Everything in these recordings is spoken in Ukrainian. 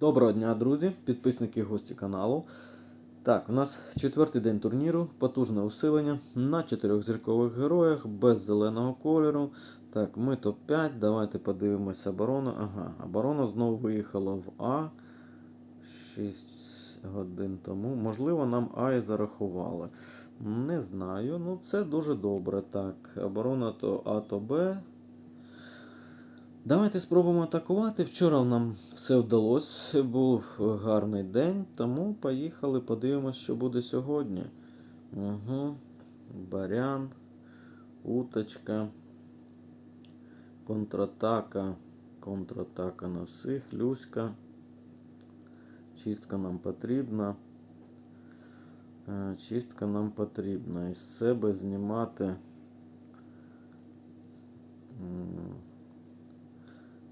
Доброго дня, друзі, підписники і гості каналу. Так, у нас четвертий день турніру, потужне усилення на чотирьох зіркових героях без зеленого кольору. Так, ми топ-5. Давайте подивимося оборону. Ага, оборона знову виїхала в А 6 годин тому. Можливо, нам А і зарахували. Не знаю. Ну, це дуже добре. Так, оборона то А, то Б. Давайте спробуємо атакувати. Вчора нам все вдалося, був гарний день, тому поїхали, подивимось, що буде сьогодні. Угу. Барян, уточка, контратака, контратака на всіх, Люська. Чистка нам потрібна. Е, Чистка нам потрібна. Із себе знімати.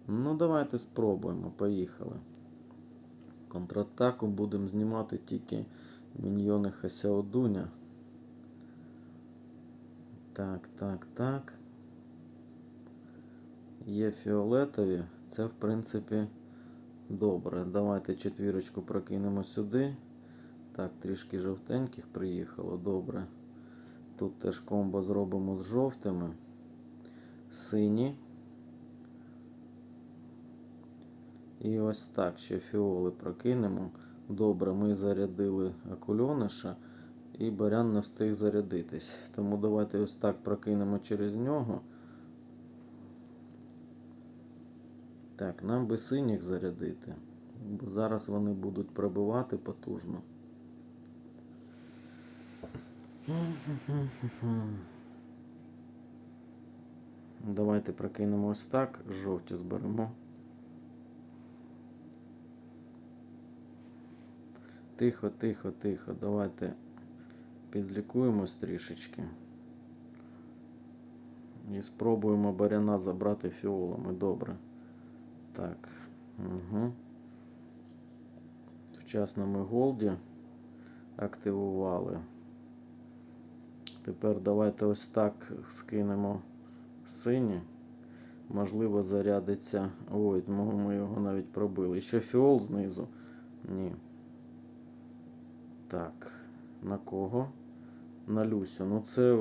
Ну, давайте спробуємо. Поїхали. Контратаку будемо знімати тільки міньйони Хасяодуня. Так, так, так. Є фіолетові. Це, в принципі, добре. Давайте четвірочку прокинемо сюди. Так, трішки жовтеньких приїхало. Добре. Тут теж комбо зробимо з жовтими. Сині. І ось так ще фіоли прокинемо. Добре, ми зарядили акульониша і барян не встиг зарядитись. Тому давайте ось так прокинемо через нього. Так, нам би синіх зарядити. Бо зараз вони будуть пробивати потужно. Давайте прокинемо ось так, жовті зберемо. Тихо, тихо, тихо. Давайте підлікуємось трішечки. І спробуємо баряна забрати фіолами. Добре. Так. Угу. Вчасно ми голді активували. Тепер давайте ось так скинемо сині. Можливо, зарядиться. Ой, ми його навіть пробили. Ще фіол знизу. Ні. Так, на кого? На Люсю. Ну це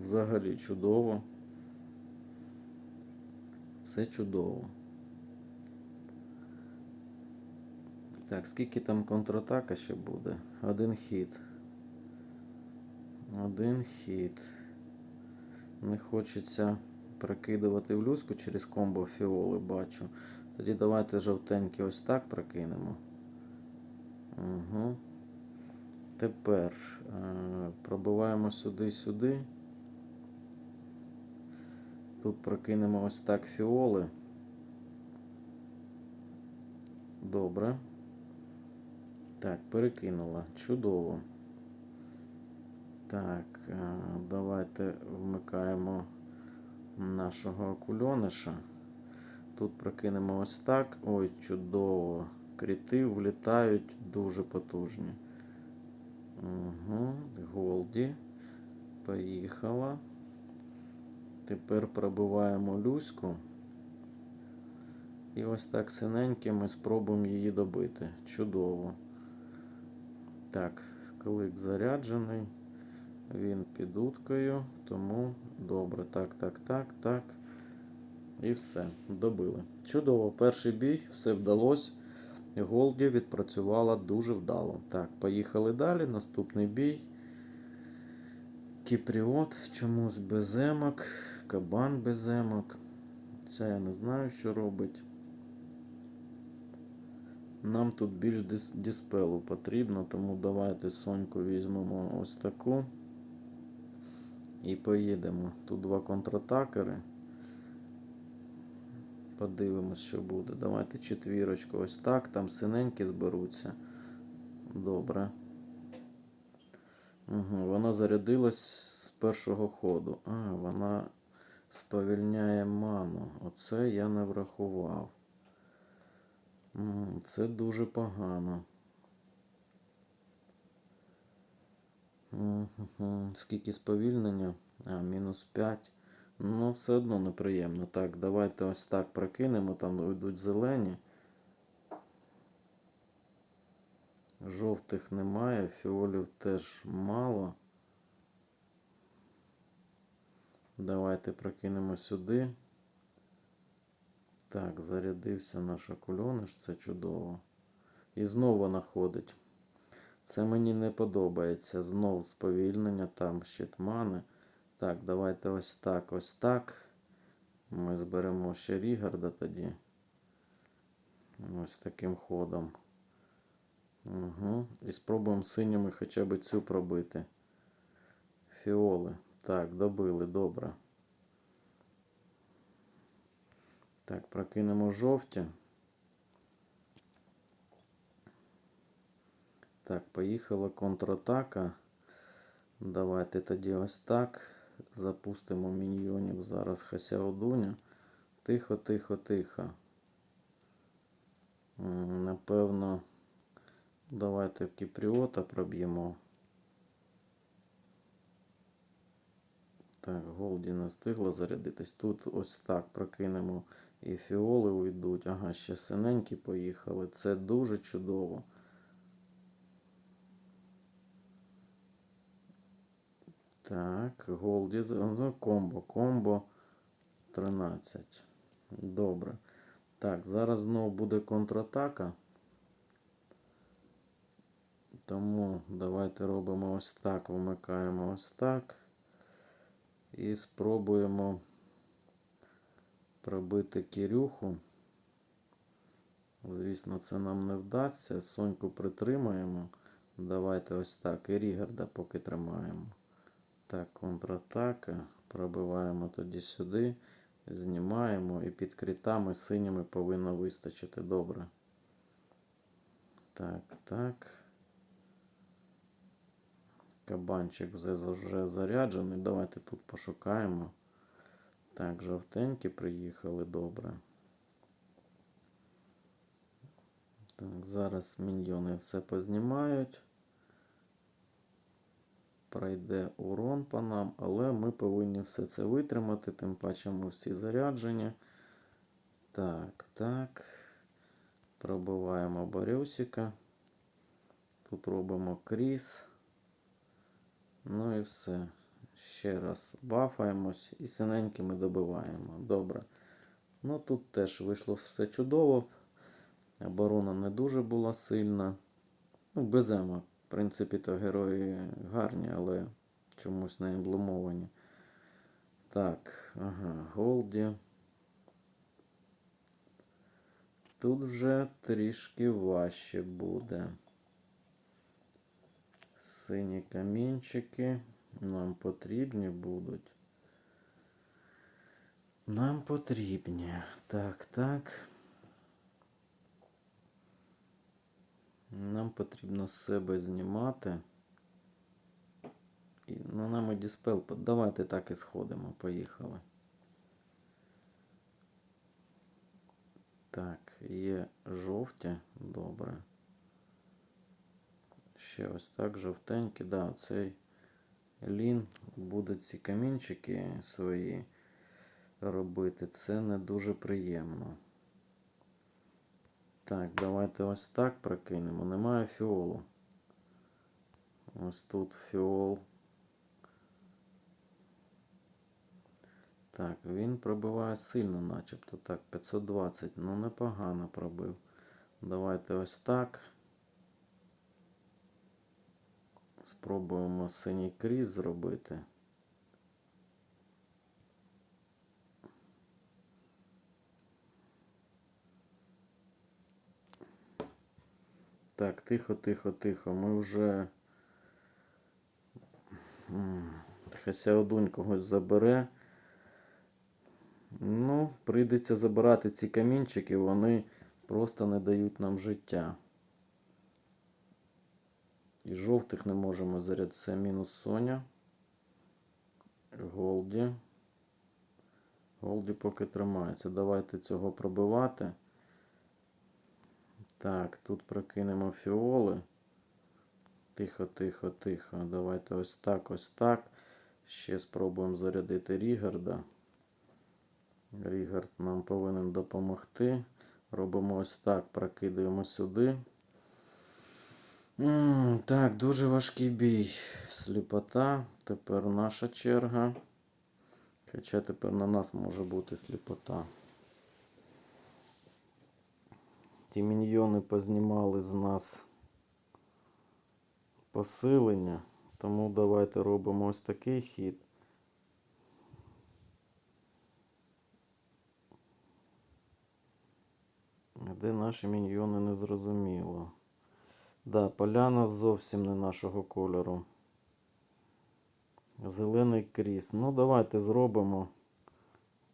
взагалі чудово. Це чудово. Так, скільки там контратака ще буде? Один хід. Один хід. Не хочеться прокидувати в люску через комбо фіоли, бачу. Тоді давайте жовтенькі ось так прокинемо. Угу. Тепер е, пробиваємо сюди-сюди. Тут прокинемо ось так фіоли. Добре. Так, перекинула. Чудово. Так, е, давайте вмикаємо нашого акульониша. Тут прокинемо ось так. Ой, чудово. Кріти влітають дуже потужні. Угу, Голді. Поїхала. Тепер пробиваємо люську. І ось так синеньке ми спробуємо її добити. Чудово. Так, клик заряджений. Він під уткою, тому добре. Так, так, так, так. І все. Добили. Чудово, перший бій, все вдалося. Голді відпрацювала дуже вдало. Так, поїхали далі. Наступний бій. Кіпріот чомусь без емок. Кабан без емок. Це я не знаю, що робить. Нам тут більш дис- диспелу потрібно, тому давайте Соньку візьмемо ось таку. І поїдемо. Тут два контратакери. Подивимось, що буде. Давайте четвірочку. Ось так. Там синенькі зберуться. Добре. Угу. Вона зарядилась з першого ходу. А, вона сповільняє ману. Оце я не врахував. Це дуже погано. Скільки сповільнення? А, мінус 5. Ну, все одно неприємно. Так, давайте ось так прокинемо, там йдуть зелені. Жовтих немає, фіолів теж мало. Давайте прокинемо сюди. Так, зарядився наш окульониш, це чудово. І знову находить. Це мені не подобається. Знов сповільнення, там щит мани. Так, давайте ось так, ось так. Ми зберемо ще Рігарда тоді. Ось таким ходом. Угу. І спробуємо синіми хоча б цю пробити. Фіоли. Так, добили, добре. Так, прокинемо жовті. Так, поїхала контратака. Давайте тоді ось так. Запустимо міньйонів зараз Хасяодуня. Тихо, тихо, тихо. Напевно, давайте Кіпріота проб'ємо. Так, Голді не встигла зарядитись. Тут ось так прокинемо і фіоли уйдуть. Ага, ще синенькі поїхали. Це дуже чудово. Так, Голді. Ну, комбо, комбо 13. Добре. Так, зараз знову буде контратака. Тому давайте робимо ось так, вмикаємо ось так. І спробуємо пробити Кирюху. Звісно, це нам не вдасться. Соньку притримаємо. Давайте ось так. І Рігарда поки тримаємо. Так, контратака. Пробиваємо тоді сюди. Знімаємо і під критами синіми повинно вистачити добре. Так, так. Кабанчик вже, заряджений. Давайте тут пошукаємо. Так, жовтенькі приїхали добре. Так, зараз міньйони все познімають. Пройде урон по нам, але ми повинні все це витримати, тим паче ми всі заряджені. Так, так. Пробиваємо Борюсика. Тут робимо кріс. Ну і все. Ще раз бафаємось і синенькими добиваємо. Добре. Ну тут теж вийшло все чудово. Оборона не дуже була сильна. Ну, без ема. В принципі, то герої гарні, але чомусь не емблемовані. Так, ага, Голді. Тут вже трішки важче буде. Сині камінчики нам потрібні будуть. Нам потрібні. Так, так. Нам потрібно з себе знімати. І, ну, нам і диспел. Давайте так і сходимо. Поїхали. Так, є жовті. Добре. Ще ось так жовтенькі. Да, цей лін буде ці камінчики свої робити. Це не дуже приємно. Так, давайте ось так прокинемо. Немає фіолу. Ось тут фіол. Так, він пробиває сильно, начебто. Так, 520. Ну, непогано пробив. Давайте ось так. Спробуємо синій кріс зробити. Так, тихо, тихо, тихо. Ми вже. Хасяодунь когось забере. Ну, прийдеться забирати ці камінчики, вони просто не дають нам життя. І жовтих не можемо заряд. Це мінус Соня. Голді. Голді поки тримається. Давайте цього пробивати. Так, тут прокинемо фіоли. Тихо, тихо, тихо. Давайте ось так, ось так. Ще спробуємо зарядити Рігарда. Рігард нам повинен допомогти. Робимо ось так, прокидаємо сюди. М, Так, дуже важкий бій. Сліпота. Тепер наша черга. Хоча тепер на нас може бути сліпота. Ті міньйони познімали з нас посилення. Тому давайте робимо ось такий хід. Де наші міньйони не зрозуміло. Да, поляна зовсім не нашого кольору. Зелений кріс. Ну, давайте зробимо.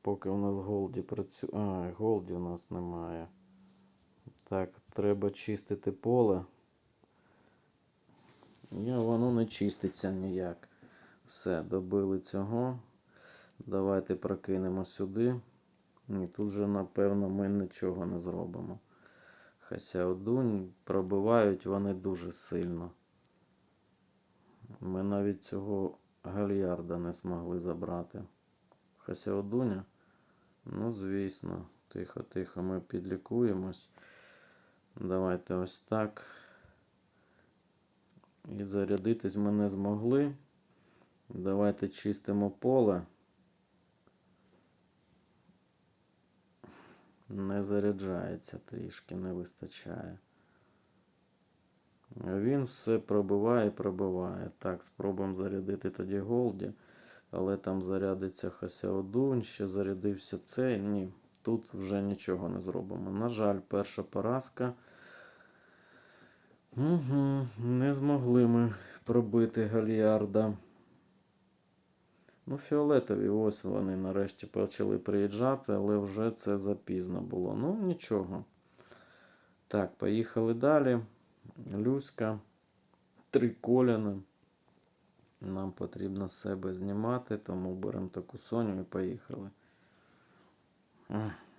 Поки у нас голді працює. А, голді у нас немає. Так, треба чистити поле. Ні, воно не чиститься ніяк. Все, добили цього. Давайте прокинемо сюди. Ні, тут же, напевно, ми нічого не зробимо. Хасяодунь пробивають вони дуже сильно. Ми навіть цього гальярда не змогли забрати. Хасяодуня? Ну, звісно, тихо, тихо, ми підлікуємось. Давайте ось так. І зарядитись ми не змогли. Давайте чистимо поле. Не заряджається трішки, не вистачає. Він все пробиває, і пробиває. Так, спробуємо зарядити тоді Голді. Але там зарядиться Хасяодунь, ще зарядився цей. Ні, тут вже нічого не зробимо. На жаль, перша поразка. Угу, не змогли ми пробити Гальярда. Ну, фіолетові, ось вони нарешті почали приїжджати, але вже це запізно було. Ну, нічого. Так, поїхали далі. Люська. Три коліни. Нам потрібно себе знімати, тому беремо таку Соню і поїхали.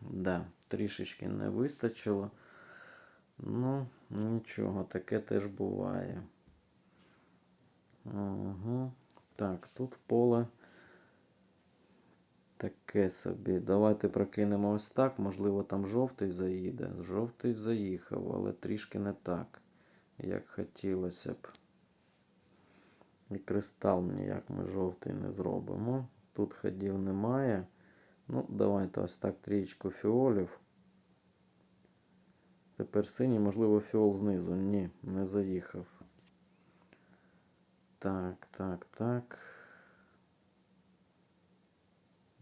Да, трішечки не вистачило. Ну, нічого, таке теж буває. Угу. Так, тут поле таке собі. Давайте прокинемо ось так. Можливо, там жовтий заїде. Жовтий заїхав, але трішки не так, як хотілося б. І кристал ніяк ми жовтий не зробимо. Тут ходів немає. Ну, давайте ось так трієчку фіолів. Тепер синій, можливо, фіол знизу. Ні, не заїхав. Так, так, так.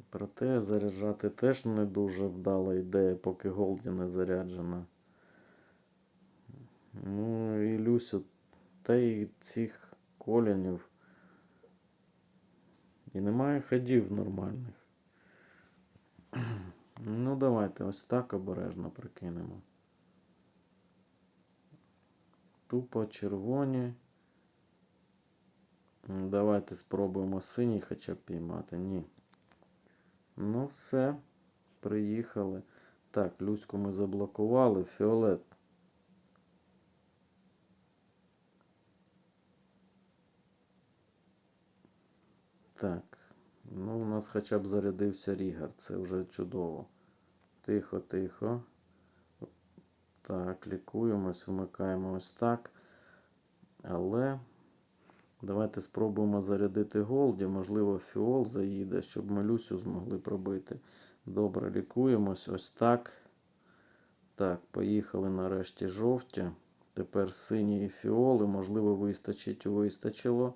Проте заряджати теж не дуже вдала ідея, поки Голді не заряджена. Ну і Люсю, та й цих колянів. І немає ходів нормальних. Ну, давайте ось так обережно прикинемо. Тупо червоні. Давайте спробуємо синій хоча б піймати. Ні. Ну, все. Приїхали. Так, Люську ми заблокували. Фіолет. Так. Ну, у нас хоча б зарядився Рігар. Це вже чудово. Тихо, тихо. Так, лікуємось, вмикаємо ось так. Але давайте спробуємо зарядити Голді. Можливо, фіол заїде, щоб ми Люсю змогли пробити. Добре, лікуємось ось так. Так, поїхали нарешті жовті. Тепер сині і фіоли. Можливо, вистачить, вистачило.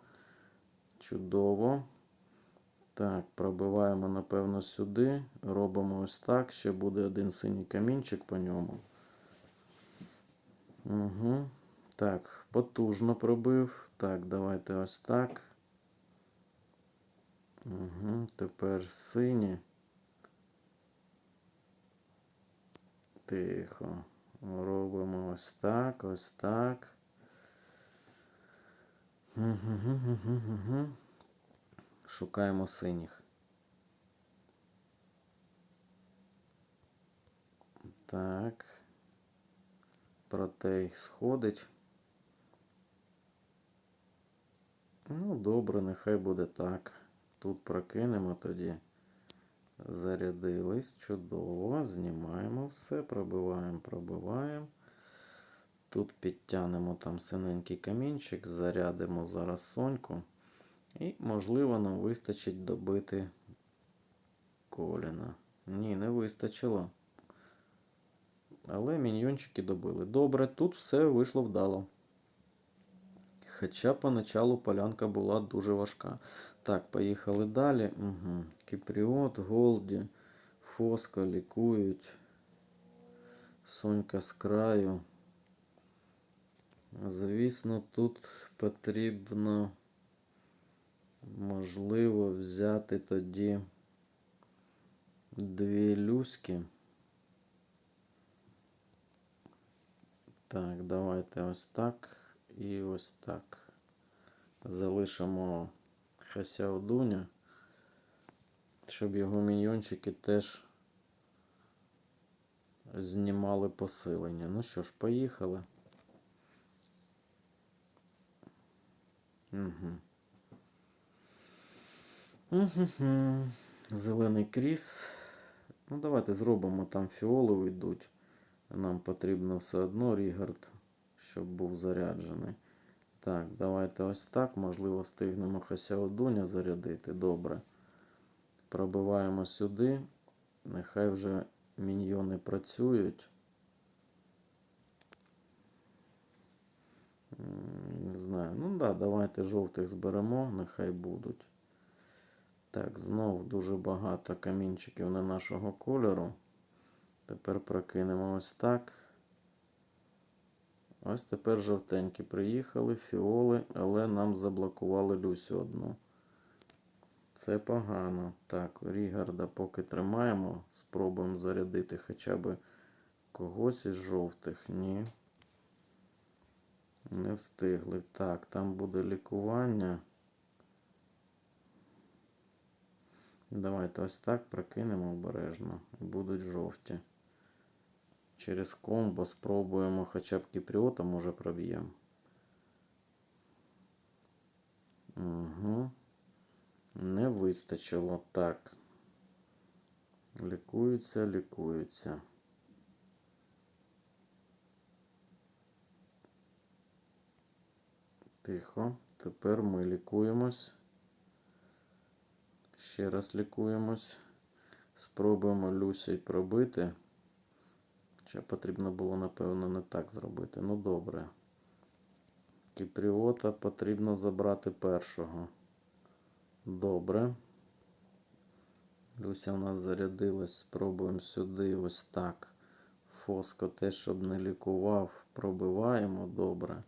Чудово. Так, пробиваємо, напевно, сюди. Робимо ось так. Ще буде один синій камінчик по ньому. Угу. Так, потужно пробив. Так, давайте ось так. Угу. Тепер сині. Тихо. Робимо ось так, ось так. Угу. Шукаємо синіх. Так. Протей сходить. Ну, добре, нехай буде так. Тут прокинемо тоді. Зарядились. Чудово. Знімаємо все. Пробиваємо, пробиваємо. Тут підтягнемо там синенький камінчик, зарядимо зараз соньку. І, можливо, нам вистачить добити коліна. Ні, не вистачило. Але міньйончики добили. Добре, тут все вийшло вдало. Хоча поначалу полянка була дуже важка. Так, поїхали далі. Угу. Кіпріот, Голді, Фоска лікують. Сонька з краю. Звісно, тут потрібно, можливо, взяти тоді дві люськи. Так, давайте ось так і ось так. Залишимо Хасяодуня, щоб його міньйончики теж знімали посилення. Ну що ж, поїхали. Угу. Угу. Зелений кріс. Ну, давайте зробимо там фіоловий йдуть. Нам потрібно все одно Рігард, щоб був заряджений. Так, давайте ось так. Можливо, встигнемо Хасяодуня зарядити. Добре. Пробиваємо сюди. Нехай вже міньйони працюють. Не знаю. Ну да, давайте жовтих зберемо, нехай будуть. Так, знов дуже багато камінчиків не нашого кольору. Тепер прокинемо ось так. Ось тепер жовтенькі приїхали, фіоли, але нам заблокували Люсю одну. Це погано. Так, Рігарда поки тримаємо. Спробуємо зарядити хоча б когось із жовтих. Ні. Не встигли. Так, там буде лікування. Давайте ось так прокинемо обережно. Будуть жовті. Через комбо спробуємо хоча б кіпріота, може проб'ємо. Угу. Не вистачило. Так. Лікуються, лікуються. Тихо. Тепер ми лікуємось. Ще раз лікуємось. Спробуємо Люсій пробити. Ще потрібно було, напевно, не так зробити. Ну добре. Кіпріота потрібно забрати першого. Добре. Люся у нас зарядилась. Спробуємо сюди ось так. Фоско те, щоб не лікував, пробиваємо. Добре.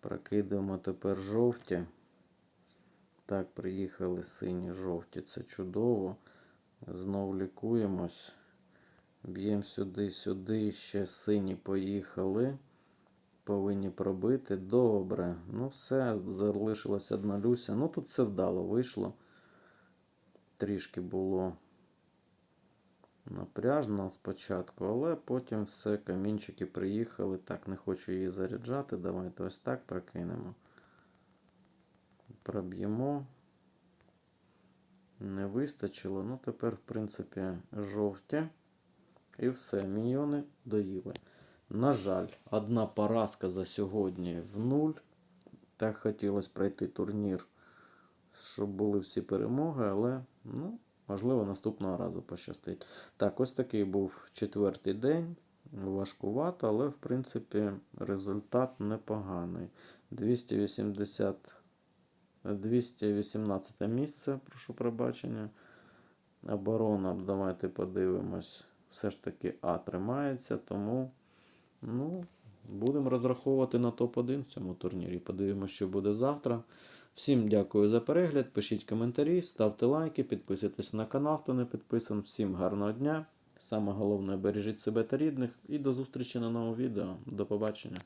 Прокидаємо тепер жовті. Так, приїхали сині жовті. Це чудово. Знов лікуємось. Б'ємо сюди, сюди. Ще сині поїхали. Повинні пробити. Добре. Ну, все, залишилась одна Люся. Ну, тут все вдало вийшло. Трішки було напряжно спочатку, але потім все, камінчики приїхали. Так, не хочу її заряджати. Давайте ось так прокинемо. Проб'ємо. Не вистачило. Ну, тепер, в принципі, жовті. І все, міньйони доїли. На жаль, одна поразка за сьогодні в нуль. Так хотілося пройти турнір, щоб були всі перемоги, але, ну, можливо, наступного разу пощастить. Так, ось такий був четвертий день. Важкувато, але, в принципі, результат непоганий. 280, 218 місце, прошу пробачення. Оборона, давайте подивимось. Все ж таки А тримається, тому ну, будемо розраховувати на топ-1 в цьому турнірі. Подивимося, що буде завтра. Всім дякую за перегляд. Пишіть коментарі, ставте лайки, підписуйтесь на канал, хто не підписаний. Всім гарного дня. Саме головне бережіть себе та рідних. І до зустрічі на новому відео. До побачення.